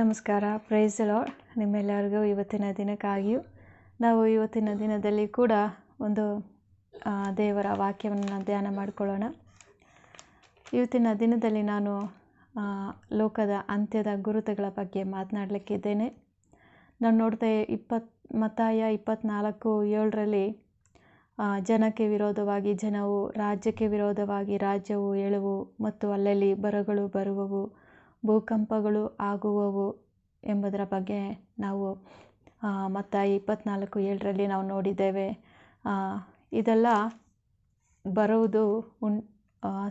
ನಮಸ್ಕಾರ. Price lord ನಿಮ್ಮೆಲ್ಲರಿಗೂ ಇವತ್ತಿನ ದಿನಕ್ಕಾಗಿಯೂ ನಾವು ಇವತ್ತಿನ ದಿನದಲ್ಲಿ ಕೂಡ ಒಂದು ದೇವರ ವಾಕ್ಯವನ್ನು ಧ್ಯಾನ ಮಾಡಿಕೊಳ್ಳೋಣ. ಇವತ್ತಿನ ದಿನದಲ್ಲಿ ನಾನು ಲೋಕದ ಅಂತ್ಯದ ಗುರುತುಗಳ ಬಗ್ಗೆ ಮಾತನಾಡಲಿಕ್ಕಿದ್ದೇನೆ ನಾನು ನೋಡ್ತಾ ಇಪ್ಪತ್, ಮತ್ತಾಯ ಇಪ್ಪತ್ನಾಲ್ಕು ಏಳರಲ್ಲಿ ಜನಕ್ಕೆ ವಿರೋಧವಾಗಿ, ಜನವು ರಾಜ್ಯಕ್ಕೆ ವಿರೋಧವಾಗಿ, ರಾಜ್ಯವು ಏಳುವು ಮತ್ತು ಅಲ್ಲಲ್ಲಿ ಬರಗಳು ಬರುವವು. ಭೂಕಂಪಗಳು ಆಗುವವು ಎಂಬುದರ ಬಗ್ಗೆ ನಾವು ಮತ್ತು ಇಪ್ಪತ್ನಾಲ್ಕು ಏಳರಲ್ಲಿ ನಾವು ನೋಡಿದ್ದೇವೆ. ಇದೆಲ್ಲ ಬರುವುದು ಉನ್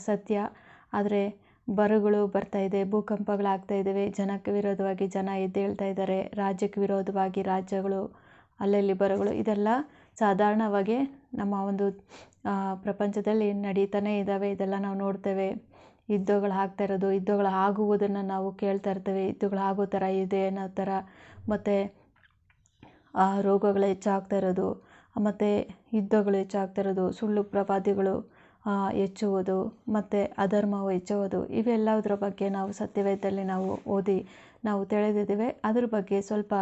ಸತ್ಯ. ಆದರೆ ಬರಗಳು ಬರ್ತಾ ಇದೆ, ಭೂಕಂಪಗಳಾಗ್ತಾ ಇದ್ದಾವೆ, ಜನಕ್ಕೆ ವಿರೋಧವಾಗಿ ಜನ ಎದ್ದೇಳ್ತಾ ಇದ್ದಾರೆ, ರಾಜ್ಯಕ್ಕೆ ವಿರೋಧವಾಗಿ ರಾಜ್ಯಗಳು, ಅಲ್ಲಲ್ಲಿ ಬರಗಳು, ಇದೆಲ್ಲ ಸಾಧಾರಣವಾಗಿ ನಮ್ಮ ಒಂದು ಪ್ರಪಂಚದಲ್ಲಿ ನಡೀತಾನೇ ಇದ್ದಾವೆ, ಇದೆಲ್ಲ ನಾವು ನೋಡ್ತೇವೆ. ಯುದ್ಧಗಳು ಆಗ್ತಾ ಇರೋದು, ಯುದ್ಧಗಳು ಆಗುವುದನ್ನು ನಾವು ಕೇಳ್ತಾ ಇರ್ತೇವೆ. ಯುದ್ಧಗಳು ಆಗೋ ಥರ ಇದೆ ಅನ್ನೋ ಥರ ಮತ್ತು, ಆ ರೋಗಗಳು ಹೆಚ್ಚಾಗ್ತಾ ಇರೋದು, ಮತ್ತು ಯುದ್ಧಗಳು ಹೆಚ್ಚಾಗ್ತಾ ಇರೋದು, ಸುಳ್ಳು ಪ್ರವಾದಿಗಳು ಹೆಚ್ಚುವುದು, ಮತ್ತು ಅಧರ್ಮವು ಹೆಚ್ಚುವುದು ಇವೆಲ್ಲದರ ಬಗ್ಗೆ ನಾವು ಸತ್ಯವೇದದಲ್ಲಿ ನಾವು ಓದಿ ನಾವು ತಿಳಿದಿದ್ದೇವೆ. ಅದ್ರ ಬಗ್ಗೆ ಸ್ವಲ್ಪ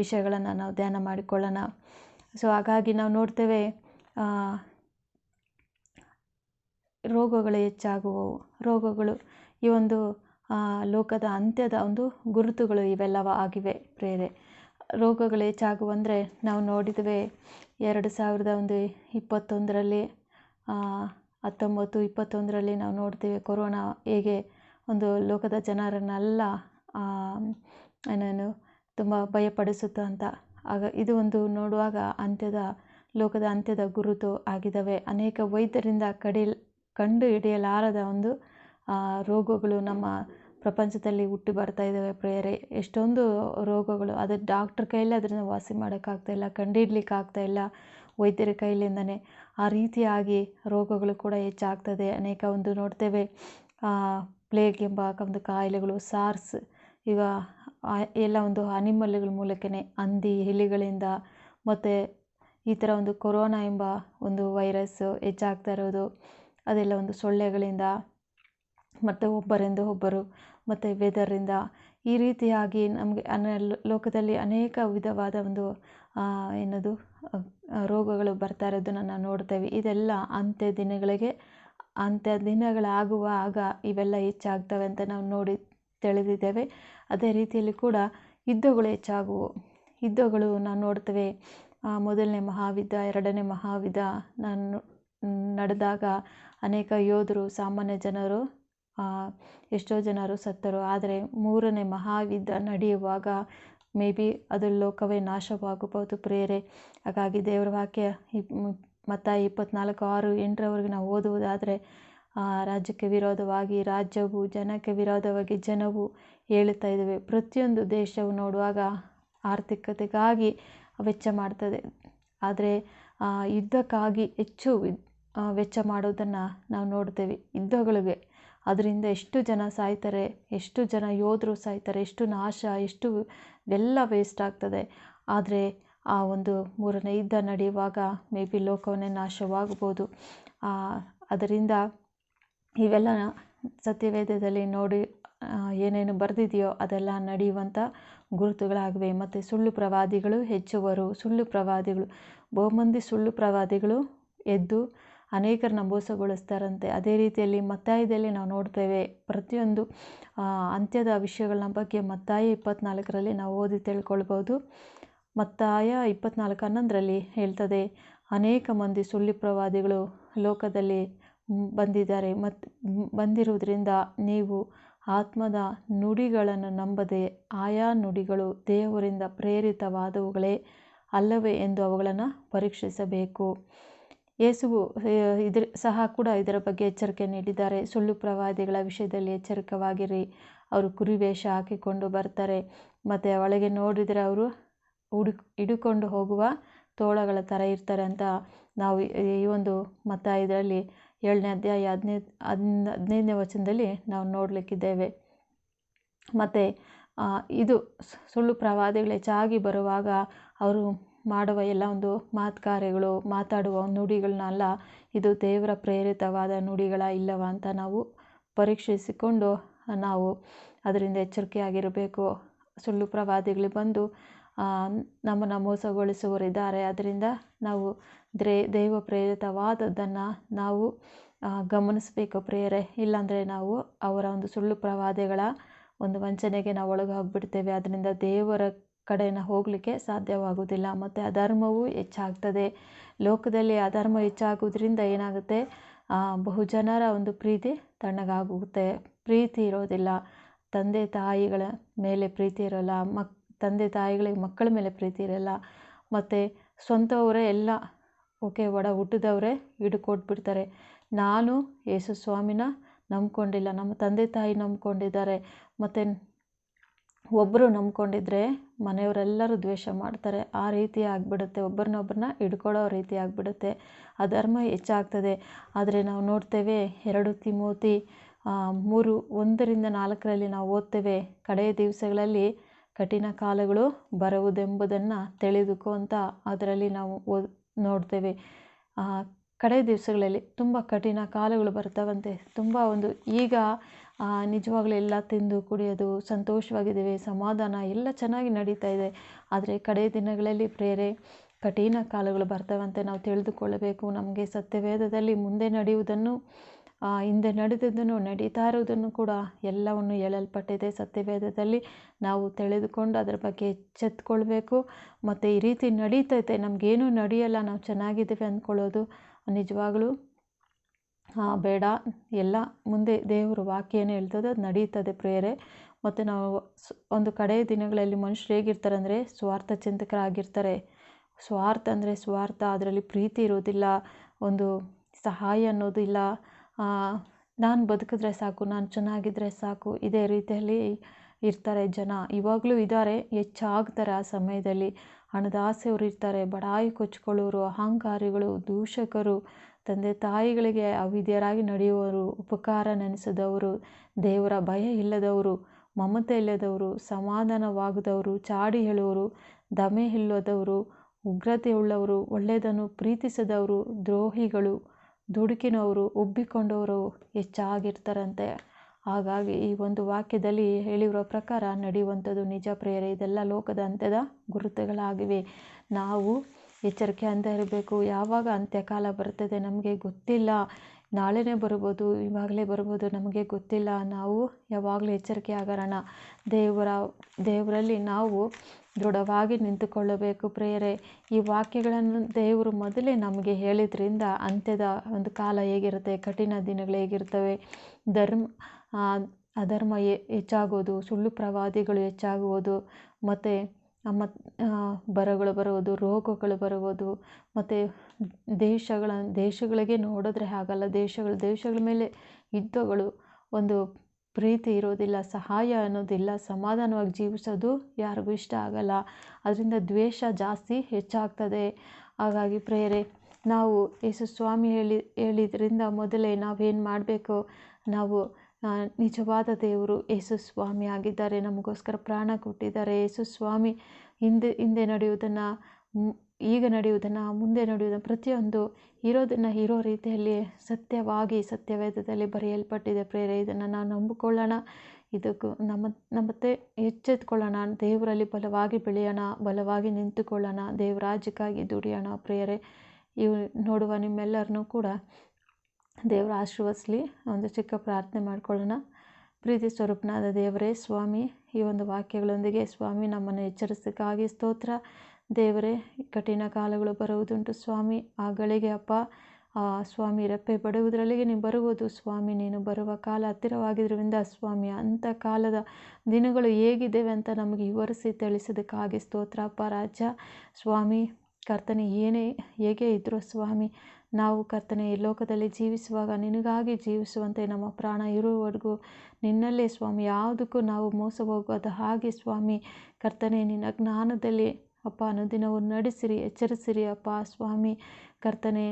ವಿಷಯಗಳನ್ನು ನಾವು ಧ್ಯಾನ ಮಾಡಿಕೊಳ್ಳೋಣ. ಸೊ ಹಾಗಾಗಿ ನಾವು ನೋಡ್ತೇವೆ ರೋಗಗಳು ಹೆಚ್ಚಾಗುವವು. ರೋಗಗಳು ಈ ಒಂದು ಲೋಕದ ಅಂತ್ಯದ ಒಂದು ಗುರುತುಗಳು ಇವೆಲ್ಲವ ಆಗಿವೆ ಪ್ರೇರೆ ರೋಗಗಳು ಹೆಚ್ಚಾಗುವಂದರೆ ನಾವು ನೋಡಿದ್ವಿ ಎರಡು ಸಾವಿರದ ಒಂದು ಇಪ್ಪತ್ತೊಂದರಲ್ಲಿ ಹತ್ತೊಂಬತ್ತು, ಇಪ್ಪತ್ತೊಂದರಲ್ಲಿ ನಾವು ನೋಡ್ತೀವಿ ಕೊರೋನಾ ಹೇಗೆ ಒಂದು ಲೋಕದ ಜನರನ್ನೆಲ್ಲ ಏನೇನು ತುಂಬ ಭಯಪಡಿಸುತ್ತ ಅಂತ. ಆಗ ಇದು ಒಂದು ನೋಡುವಾಗ ಅಂತ್ಯದ, ಲೋಕದ ಅಂತ್ಯದ ಗುರುತು ಆಗಿದ್ದಾವೆ. ಅನೇಕ ವೈದ್ಯರಿಂದ ಕಡಿ ಕಂಡು ಹಿಡಿಯಲಾರದ ಒಂದು ರೋಗಗಳು ನಮ್ಮ ಪ್ರಪಂಚದಲ್ಲಿ ಹುಟ್ಟಿ ಬರ್ತಾ ಇದ್ದಾವೆ ಪ್ರೇರೆ ಎಷ್ಟೊಂದು ರೋಗಗಳು. ಅದು ಡಾಕ್ಟ್ರ್ ಕೈಯಲ್ಲಿ ಅದನ್ನು ವಾಸಿ ಮಾಡೋಕ್ಕಾಗ್ತಾ ಇಲ್ಲ ಕಂಡುಹಿಡ್ಲಿಕ್ಕೆ ಆಗ್ತಾ ಇಲ್ಲ ವೈದ್ಯರ ಕೈಲಿಂದನೇ. ಆ ರೀತಿಯಾಗಿ ರೋಗಗಳು ಕೂಡ ಹೆಚ್ಚಾಗ್ತದೆ. ಅನೇಕ ಒಂದು ನೋಡ್ತೇವೆ ಪ್ಲೇಗ್ ಎಂಬ ಒಂದು ಕಾಯಿಲೆಗಳು, ಸಾರ್ಸ್, ಈಗ ಎಲ್ಲ ಒಂದು ಅನಿಮಲ್ಗಳ ಮೂಲಕನೇ, ಹಂದಿ ಹಿಲಿಗಳಿಂದ ಮತ್ತು ಈ ಥರ ಒಂದು ಕೊರೋನಾ ಎಂಬ ಒಂದು ವೈರಸ್ಸು ಹೆಚ್ಚಾಗ್ತಾ ಇರೋದು. ಅದೆಲ್ಲ ಒಂದು ಸೊಳ್ಳೆಗಳಿಂದ, ಮತ್ತು ಒಬ್ಬರಿಂದ ಒಬ್ಬರು, ಮತ್ತು ವೆದರಿಂದ ಈ ರೀತಿಯಾಗಿ ನಮಗೆ ಅನ ಲೋಕದಲ್ಲಿ ಅನೇಕ ವಿಧವಾದ ಒಂದು ಏನದು ರೋಗಗಳು ಬರ್ತಾ ಇರೋದನ್ನು ನಾವು ನೋಡ್ತೇವೆ. ಇದೆಲ್ಲ ಅಂತ್ಯ ದಿನಗಳಿಗೆ, ಅಂತ್ಯ ದಿನಗಳಾಗುವಾಗ ಇವೆಲ್ಲ ಹೆಚ್ಚಾಗ್ತವೆ ಅಂತ ನಾವು ನೋಡಿ ತಿಳಿದಿದ್ದೇವೆ. ಅದೇ ರೀತಿಯಲ್ಲಿ ಕೂಡ ಯುದ್ಧಗಳು ಹೆಚ್ಚಾಗುವು. ಯುದ್ಧಗಳು ನಾವು ನೋಡ್ತೇವೆ. ಮೊದಲನೇ ಮಹಾವಿದ್ಯ ಎರಡನೇ ಮಹಾಯುದ್ಧ ನಾನು, ನಡೆದಾಗ ಅನೇಕ ಯೋಧರು, ಸಾಮಾನ್ಯ ಜನರು ಎಷ್ಟೋ ಜನರು ಸತ್ತರು. ಆದರೆ ಮೂರನೇ ಮಹಾಯುದ್ಧ ನಡೆಯುವಾಗ ಮೇ ಬಿ ಅದು ಲೋಕವೇ ನಾಶವಾಗಬಹುದು ಪ್ರೇರೆ ಹಾಗಾಗಿ ದೇವರ ವಾಕ್ಯ ಇಪ್ ಮತ್ತು ಇಪ್ಪತ್ನಾಲ್ಕು ಆರು ಎಂಟರವರೆಗೆ ನಾವು ಓದುವುದಾದರೆ ರಾಜ್ಯಕ್ಕೆ ವಿರೋಧವಾಗಿ, ರಾಜ್ಯವು ಜನಕ್ಕೆ ವಿರೋಧವಾಗಿ ಜನವು ಹೇಳುತ್ತಾ ಇದ್ದಾವೆ. ಪ್ರತಿಯೊಂದು ದೇಶವು ನೋಡುವಾಗ ಆರ್ಥಿಕತೆಗಾಗಿ ವೆಚ್ಚ ಮಾಡ್ತದೆ. ಆದರೆ ಯುದ್ಧಕ್ಕಾಗಿ ಹೆಚ್ಚು ವೆಚ್ಚ ಮಾಡೋದನ್ನು ನಾವು ನೋಡ್ತೇವೆ ಯುದ್ಧಗಳಿಗೆ ಅದರಿಂದ ಎಷ್ಟು ಜನ ಸಾಯ್ತಾರೆ ಎಷ್ಟು ಜನ ಯೋಧರು ಸಾಯ್ತಾರೆ ಎಷ್ಟು ನಾಶ ಎಷ್ಟು ಎಲ್ಲ ವೇಸ್ಟ್ ಆಗ್ತದೆ. ಆದರೆ ಆ ಒಂದು ಮೂರನೇ ಯುದ್ಧ ನಡೆಯುವಾಗ ಮೇ ಬಿ ಲೋಕವನ್ನೇ ನಾಶವಾಗಬಹುದು. ಆ, ಅದರಿಂದ ಇವೆಲ್ಲ ಸತ್ಯವೇದದಲ್ಲಿ ನೋಡಿ ಏನೇನು ಬರೆದಿದೆಯೋ ಅದೆಲ್ಲ ನಡೆಯುವಂಥ ಗುರುತುಗಳಾಗಿವೆ. ಮತ್ತು ಸುಳ್ಳು ಪ್ರವಾದಿಗಳು ಹೆಚ್ಚುವರು. ಸುಳ್ಳು ಪ್ರವಾದಿಗಳು ಬಹುಮಂದಿ ಸುಳ್ಳು ಪ್ರವಾದಿಗಳು ಎದ್ದು ಅನೇಕರನ್ನ ಮೋಸಗೊಳಿಸ್ತಾರಂತೆ ಅದೇ ರೀತಿಯಲ್ಲಿ ಮತ್ತಾಯದಲ್ಲಿ ನಾವು ನೋಡ್ತೇವೆ ಪ್ರತಿಯೊಂದು ಅಂತ್ಯದ ವಿಷಯಗಳನ್ನ ಬಗ್ಗೆ ಮತ್ತಾಯ ಇಪ್ಪತ್ನಾಲ್ಕರಲ್ಲಿ ನಾವು ಓದಿ ತಿಳ್ಕೊಳ್ಬೋದು. ಮತ್ತಾಯ ಇಪ್ಪತ್ನಾಲ್ಕು ಹನ್ನೊಂದರಲ್ಲಿ ಹೇಳ್ತದೆ, ಅನೇಕ ಮಂದಿ ಸುಳ್ಳಿ ಪ್ರವಾದಿಗಳು ಲೋಕದಲ್ಲಿ ಬಂದಿದ್ದಾರೆ. ಮತ್ತು ಬಂದಿರುವುದರಿಂದ ನೀವು ಆತ್ಮದ ನುಡಿಗಳನ್ನು ನಂಬದೆ ಆಯಾ ನುಡಿಗಳು ದೇವರಿಂದ ಪ್ರೇರಿತವಾದವುಗಳೇ ಅಲ್ಲವೇ ಎಂದು ಅವುಗಳನ್ನು ಪರೀಕ್ಷಿಸಬೇಕು. ಯೇಸುವು ಇದ್ರ, ಸಹ ಕೂಡ ಇದರ ಬಗ್ಗೆ ಎಚ್ಚರಿಕೆ ನೀಡಿದ್ದಾರೆ. ಸುಳ್ಳು ಪ್ರವಾದಿಗಳ ವಿಷಯದಲ್ಲಿ ಎಚ್ಚರಿಕವಾಗಿರಿ. ಅವರು ಕುರಿ ವೇಷ ಹಾಕಿಕೊಂಡು ಬರ್ತಾರೆ. ಮತ್ತು ಒಳಗೆ ನೋಡಿದರೆ ಅವರು ಹುಡು ಹಿಡುಕೊಂಡು ಹೋಗುವ ತೋಳಗಳ ಥರ ಇರ್ತಾರೆ ಅಂತ ನಾವು ಈ- ಒಂದು ಮತ ಇದರಲ್ಲಿ ಏಳನೇ ಅಧ್ಯಾಯ ಹದಿನೈದು ಹದಿನ ಹದಿನೈದನೇ ವಚನದಲ್ಲಿ ನಾವು ನೋಡಲಿಕ್ಕಿದ್ದೇವೆ. ಮತ್ತು ಇದು ಸುಳ್ಳು ಪ್ರವಾದಿಗಳು ಹೆಚ್ಚಾಗಿ ಬರುವಾಗ ಅವರು ಮಾಡುವ ಎಲ್ಲ ಒಂದು ಮಾತು ಕಾರ್ಯಗಳು ಮಾತಾಡುವ ನುಡಿಗಳನ್ನೆಲ್ಲ, ಇದು ದೇವರ ಪ್ರೇರಿತವಾದ ನುಡಿಗಳ ಇಲ್ಲವ ಅಂತ ನಾವು ಪರೀಕ್ಷಿಸಿಕೊಂಡು ನಾವು ಅದರಿಂದ ಎಚ್ಚರಿಕೆಯಾಗಿರಬೇಕು. ಸುಳ್ಳು ಪ್ರವಾದಿಗಳು ಬಂದು ನಮ್ಮನ್ನು ಮೋಸಗೊಳಿಸುವರಿದ್ದಾರೆ ಅದರಿಂದ ನಾವು ದ್ರೇ, ದೈವ ಪ್ರೇರಿತವಾದದ್ದನ್ನು ನಾವು ಗಮನಿಸಬೇಕು ಪ್ರೇರೆ ಇಲ್ಲಾಂದರೆ ನಾವು ಅವರ ಒಂದು ಸುಳ್ಳು ಪ್ರವಾದಿಗಳ ಒಂದು ವಂಚನೆಗೆ ನಾವು ಒಳಗಾಗ್ಬಿಡ್ತೇವೆ. ಅದರಿಂದ ದೇವರ ಕಡೆನ ಹೋಗಲಿಕ್ಕೆ ಸಾಧ್ಯವಾಗುವುದಿಲ್ಲ. ಮತ್ತು ಅಧರ್ಮವೂ ಹೆಚ್ಚಾಗ್ತದೆ. ಲೋಕದಲ್ಲಿ ಅಧರ್ಮ ಹೆಚ್ಚಾಗೋದ್ರಿಂದ ಏನಾಗುತ್ತೆ? ಬಹುಜನರ ಒಂದು ಪ್ರೀತಿ ತಣ್ಣಗಾಗುತ್ತೆ. ಪ್ರೀತಿ ಇರೋದಿಲ್ಲ. ತಂದೆ ತಾಯಿಗಳ ಮೇಲೆ ಪ್ರೀತಿ ಇರೋಲ್ಲ. ಮಕ್, ತಂದೆ ತಾಯಿಗಳಿಗೆ ಮಕ್ಕಳ ಮೇಲೆ ಪ್ರೀತಿ ಇರೋಲ್ಲ. ಮತ್ತು ಸ್ವಂತವರೇ ಎಲ್ಲ, ಓಕೆ, ಒಡ ಹುಟ್ಟಿದವರೇ ಹಿಡ್ಕೊಟ್ಬಿಡ್ತಾರೆ ನಾನು ಯೇಸು ಸ್ವಾಮಿನ ನಂಬ್ಕೊಂಡಿಲ್ಲ. ನಮ್ಮ ತಂದೆ ತಾಯಿ ನಂಬ್ಕೊಂಡಿದ್ದಾರೆ. ಮತ್ತು ಒಬ್ಬರು ನಂಬ್ಕೊಂಡಿದ್ರೆ ಮನೆಯವರೆಲ್ಲರೂ ದ್ವೇಷ ಮಾಡ್ತಾರೆ. ಆ ರೀತಿ ಆಗಿಬಿಡುತ್ತೆ. ಒಬ್ಬರನ್ನೊಬ್ಬರನ್ನ ಹಿಡ್ಕೊಳ್ಳೋ ರೀತಿ ಆಗಿಬಿಡುತ್ತೆ. ಅಧರ್ಮ ಹೆಚ್ಚಾಗ್ತದೆ. ಆದರೆ ನಾವು ನೋಡ್ತೇವೆ ಎರಡು ತಿಮೋತಿ ಮೂರು, ಒಂದರಿಂದ ನಾಲ್ಕರಲ್ಲಿ ನಾವು ಓದ್ತೇವೆ. ಕಡೆಯ ದಿವಸಗಳಲ್ಲಿ ಕಠಿಣ ಕಾಲಗಳು ಬರುವುದೆಂಬುದನ್ನು ತಿಳಿದುಕೋ ಅಂತ ಅದರಲ್ಲಿ ನಾವು ಓದ್ ನೋಡ್ತೇವೆ. ಕಡೆ ದಿವಸಗಳಲ್ಲಿ ತುಂಬ ಕಠಿಣ ಕಾಲಗಳು ಬರ್ತಾವಂತೆ. ತುಂಬ ಒಂದು ಈಗ ನಿಜವಾಗ್ಲೂ ಎಲ್ಲ ತಿಂದು ಕುಡಿಯೋದು, ಸಂತೋಷವಾಗಿದ್ದೀವಿ, ಸಮಾಧಾನ ಎಲ್ಲ ಚೆನ್ನಾಗಿ ನಡೀತಾ ಇದೆ. ಆದರೆ ಕಡೆ ದಿನಗಳಲ್ಲಿ ಪ್ರೇರೆ, ಕಠಿಣ ಕಾಲಗಳು ಬರ್ತಾವಂತೆ ನಾವು ತಿಳಿದುಕೊಳ್ಳಬೇಕು. ನಮಗೆ ಸತ್ಯವೇದದಲ್ಲಿ ಮುಂದೆ ನಡೆಯುವುದನ್ನು ಹಿಂದೆ ನಡೆದಿದ್ದನ್ನು, ನಡೀತಾ ಇರುವುದನ್ನು ಕೂಡ ಎಲ್ಲವನ್ನು ಹೇಳಲ್ಪಟ್ಟಿದೆ. ಸತ್ಯವೇದದಲ್ಲಿ ನಾವು ತಿಳಿದುಕೊಂಡು ಅದರ ಬಗ್ಗೆ ಎಚ್ಚೆತ್ಕೊಳ್ಬೇಕು. ಮತ್ತು ಈ ರೀತಿ ನಡೀತೈತೆ, ನಮಗೇನು ನಡೆಯಲ್ಲ, ನಾವು ಚೆನ್ನಾಗಿದ್ದೇವೆ ಅಂದ್ಕೊಳ್ಳೋದು ನಿಜವಾಗಲೂ ಬೇಡ. ಎಲ್ಲ ಮುಂದೆ ದೇವರು ವಾಕ್ಯ ಏನು ಹೇಳ್ತದೆ, ಅದು ನಡೀತದೆ ಪ್ರೇರೆ. ಮತ್ತು ನಾವು ಒಂದು ಕಡೆ ದಿನಗಳಲ್ಲಿ ಮನುಷ್ಯರು ಹೇಗಿರ್ತಾರೆ ಅಂದರೆ ಸ್ವಾರ್ಥ ಚಿಂತಕರಾಗಿರ್ತಾರೆ. ಸ್ವಾರ್ಥ ಅಂದರೆ ಸ್ವಾರ್ಥ, ಅದರಲ್ಲಿ ಪ್ರೀತಿ ಇರೋದಿಲ್ಲ, ಒಂದು ಸಹಾಯ ಅನ್ನೋದಿಲ್ಲ ನಾನು ಬದುಕಿದ್ರೆ ಸಾಕು, ನಾನು ಚೆನ್ನಾಗಿದ್ದರೆ ಸಾಕು, ಇದೇ ರೀತಿಯಲ್ಲಿ ಇರ್ತಾರೆ ಜನ. ಇವಾಗಲೂ ಇದ್ದಾರೆ, ಹೆಚ್ಚಾಗ್ತಾರೆ ಆ ಸಮಯದಲ್ಲಿ. ಹಣದಾಸೆಯವರು ಇರ್ತಾರೆ, ಬಡಾಯಿ ಕೊಚ್ಕೊಳ್ಳೋರು, ಅಹಂಕಾರಿಗಳು, ದೂಷಕರು ತಂದೆ ತಾಯಿಗಳಿಗೆ ಅವಿದ್ಯರಾಗಿ ನಡೆಯುವವರು ಉಪಕಾರ ನೆನೆಸದವರು, ದೇವರ ಭಯ ಇಲ್ಲದವರು, ಮಮತೆ ಇಲ್ಲದವರು, ಸಮಾಧಾನವಾಗದವರು, ಚಾಡಿ ಹೇಳುವರು ದಮೆ ಇಲ್ಲದವರು ಉಗ್ರತೆ ಉಳ್ಳವರು, ಒಳ್ಳೆಯದನ್ನು ಪ್ರೀತಿಸದವರು, ದ್ರೋಹಿಗಳು, ದುಡುಕಿನವರು, ಉಬ್ಬಿಕೊಂಡವರು ಹೆಚ್ಚಾಗಿರ್ತಾರಂತೆ. ಹಾಗಾಗಿ ಈ ಒಂದು ವಾಕ್ಯದಲ್ಲಿ ಹೇಳಿರುವ ಪ್ರಕಾರ ನಡೆಯುವಂಥದ್ದು ನಿಜ ಪ್ರೇರೆ ಇದೆಲ್ಲ ಲೋಕದ ಅಂತ್ಯದ ಗುರುತುಗಳಾಗಿವೆ. ನಾವು ಎಚ್ಚರಿಕೆಯಿಂದ ಇರಬೇಕು. ಯಾವಾಗ ಅಂತ್ಯಕಾಲ ಬರ್ತದೆ ನಮಗೆ ಗೊತ್ತಿಲ್ಲ. ನಾಳೆನೇ ಬರ್ಬೋದು, ಇವಾಗಲೇ ಬರ್ಬೋದು, ನಮಗೆ ಗೊತ್ತಿಲ್ಲ. ನಾವು ಯಾವಾಗಲೂ ಎಚ್ಚರಿಕೆ ಆಗೋಣ. ದೇವರ, ದೇವರಲ್ಲಿ ನಾವು ದೃಢವಾಗಿ ನಿಂತುಕೊಳ್ಳಬೇಕು ಪ್ರೇರೇ ಈ ವಾಕ್ಯಗಳನ್ನು ದೇವರು ಮೊದಲೇ ನಮಗೆ ಹೇಳಿದ್ರಿಂದ ಅಂತ್ಯದ ಒಂದು ಕಾಲ ಹೇಗಿರುತ್ತೆ, ಕಠಿಣ ದಿನಗಳು ಹೇಗಿರ್ತವೆ. ಧರ್ಮ ಅಧರ್ಮ ಹೆಚ್ಚಾಗೋದು, ಸುಳ್ಳು ಪ್ರವಾದಿಗಳು ಹೆಚ್ಚಾಗುವುದು. ಮತ್ತು ಮತ್ತು ಬರಗಳು ಬರುವುದು, ರೋಗಗಳು ಬರುವುದು, ಮತ್ತು ದೇಶಗಳ, ದೇಶಗಳಿಗೆ ನೋಡಿದ್ರೆ ಆಗಲ್ಲ ದೇಶಗಳು, ದೇಶಗಳ ಮೇಲೆ ಯುದ್ಧಗಳು ಒಂದು ಪ್ರೀತಿ ಇರೋದಿಲ್ಲ ಸಹಾಯ ಅನ್ನೋದಿಲ್ಲ ಸಮಾಧಾನವಾಗಿ ಜೀವಿಸೋದು ಯಾರಿಗೂ ಇಷ್ಟ ಆಗಲ್ಲ. ಅದರಿಂದ ದ್ವೇಷ ಜಾಸ್ತಿ ಹೆಚ್ಚಾಗ್ತದೆ. ಹಾಗಾಗಿ ಪ್ರೇರೆ, ನಾವು ಯೇಸು ಸ್ವಾಮಿ ಹೇಳಿ, ಹೇಳಿದ್ರಿಂದ ಮೊದಲೇ ನಾವೇನು ಮಾಡಬೇಕು? ನಾವು ನಿಜವಾದ ದೇವರು ಯೇಸು ಸ್ವಾಮಿ ಆಗಿದ್ದಾರೆ. ನಮಗೋಸ್ಕರ ಪ್ರಾಣ ಕೊಟ್ಟಿದ್ದಾರೆ. ಯೇಸು ಸ್ವಾಮಿ ಹಿಂದೆ ಹಿಂದೆ ನಡೆಯುವುದನ್ನು ಈಗ ನಡೆಯುವುದನ್ನು, ಮುಂದೆ ನಡೆಯುವುದನ್ನು ಪ್ರತಿಯೊಂದು ಇರೋದನ್ನು ಇರೋ ರೀತಿಯಲ್ಲಿ ಸತ್ಯವಾಗಿ, ಸತ್ಯವೇದದಲ್ಲಿ ಬರೆಯಲ್ಪಟ್ಟಿದೆ. ಪ್ರೇರೆ, ಇದನ್ನು ನಾವು ನಂಬಿಕೊಳ್ಳೋಣ. ಇದಕ್ಕೂ ನಮ್ಮ, ನಮ್ಮತ್ತೆ ಎಚ್ಚೆತ್ಕೊಳ್ಳೋಣ. ದೇವರಲ್ಲಿ ಬಲವಾಗಿ ಬೆಳೆಯೋಣ, ಬಲವಾಗಿ ನಿಂತುಕೊಳ್ಳೋಣ. ದೇವರಾಜ್ಯಕ್ಕಾಗಿ ದುಡಿಯೋಣ ಪ್ರೇಯರೆ ಇವು ನೋಡುವ ನಿಮ್ಮೆಲ್ಲರನ್ನೂ ಕೂಡ ದೇವರ ಆಶೀರ್ವದಿಸ್ಲಿ, ಒಂದು ಚಿಕ್ಕ ಪ್ರಾರ್ಥನೆ ಮಾಡ್ಕೊಳ್ಳೋಣ. ಪ್ರೀತಿ ಸ್ವರೂಪನಾದ ದೇವರೇ, ಸ್ವಾಮಿ, ಈ ಒಂದು ವಾಕ್ಯಗಳೊಂದಿಗೆ ಸ್ವಾಮಿ, ನಮ್ಮನ್ನು ಎಚ್ಚರಿಸಕ್ಕಾಗಿ ಸ್ತೋತ್ರ. ದೇವರೇ, ಕಠಿಣ ಕಾಲಗಳು ಬರುವುದುಂಟು ಸ್ವಾಮಿ. ಆ ಗಳಿಗೆ ಅಪ್ಪ ಸ್ವಾಮಿ ರೆಪ್ಪೆ ಬಡುವುದರಲ್ಲಿಗೆ ನೀನು ಬರುವುದು. ಸ್ವಾಮಿ, ನೀನು ಬರುವ ಕಾಲ ಹತ್ತಿರವಾಗಿದ್ದರಿಂದ ಸ್ವಾಮಿ, ಅಂಥ ಕಾಲದ ದಿನಗಳು ಹೇಗಿದ್ದೇವೆ ಅಂತ ನಮಗೆ ವಿವರಿಸಿ ತಿಳಿಸೋದಕ್ಕಾಗಿ ಸ್ತೋತ್ರ. ಅಪ್ಪ ರಾಜ, ಸ್ವಾಮಿ, ಕರ್ತನೆ, ಏನೇ, ಹೇಗೆ ಇದ್ದರೂ ಸ್ವಾಮಿ ನಾವು ಕರ್ತನೆ, ಈ ಲೋಕದಲ್ಲಿ ಜೀವಿಸುವಾಗ ನಿನಗಾಗಿ ಜೀವಿಸುವಂತೆ ನಮ್ಮ ಪ್ರಾಣ ಇರುವವರೆಗೂ ನಿನ್ನಲ್ಲೇ ಸ್ವಾಮಿ. ಯಾವುದಕ್ಕೂ ನಾವು ಮೋಸ ಹೋಗೋದು ಹಾಗೆ ಸ್ವಾಮಿ. ಕರ್ತನೆ, ನಿನ್ನ ಜ್ಞಾನದಲ್ಲಿ ಅಪ್ಪ, ಅನುದಿನವು ನಡೆಸಿರಿ, ಎಚ್ಚರಿಸಿರಿ ಅಪ್ಪ ಸ್ವಾಮಿ. ಕರ್ತನೆ,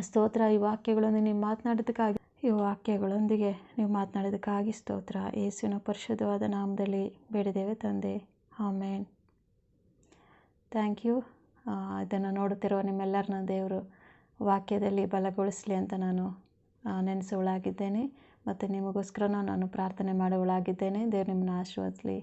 ಸ್ತೋತ್ರ. ಈ ವಾಕ್ಯಗಳೊಂದಿಗೆ ನೀವು ಮಾತನಾಡೋದಕ್ಕಾಗಿ ಈ ವಾಕ್ಯಗಳೊಂದಿಗೆ ನೀವು ಮಾತನಾಡೋದಕ್ಕಾಗಿ ಸ್ತೋತ್ರ. ಯೇಸುವಿನ ಪರಿಶುದ್ಧವಾದ ನಾಮದಲ್ಲಿ ಬೇಡಿದ್ದೇವೆ ತಂದೆ. ಆಮೇನ್. Thank you. ಇದನ್ನು ನೋಡುತ್ತಿರುವ ನಿಮ್ಮೆಲ್ಲರನ್ನ ದೇವರು ವಾಕ್ಯದಲ್ಲಿ ಬಲಗೊಳಿಸಲಿ ಅಂತ ನಾನು ನೆನೆಸುವಳಾಗಿದ್ದೇನೆ ಮತ್ತು ನಿಮಗೋಸ್ಕರನೂ ನಾನು ಪ್ರಾರ್ಥನೆ ಮಾಡುವಳಾಗಿದ್ದೇನೆ ದೇವ್ರು ನಿಮ್ಮನ್ನ ಆಶೀರ್ವದಿಸಲಿ.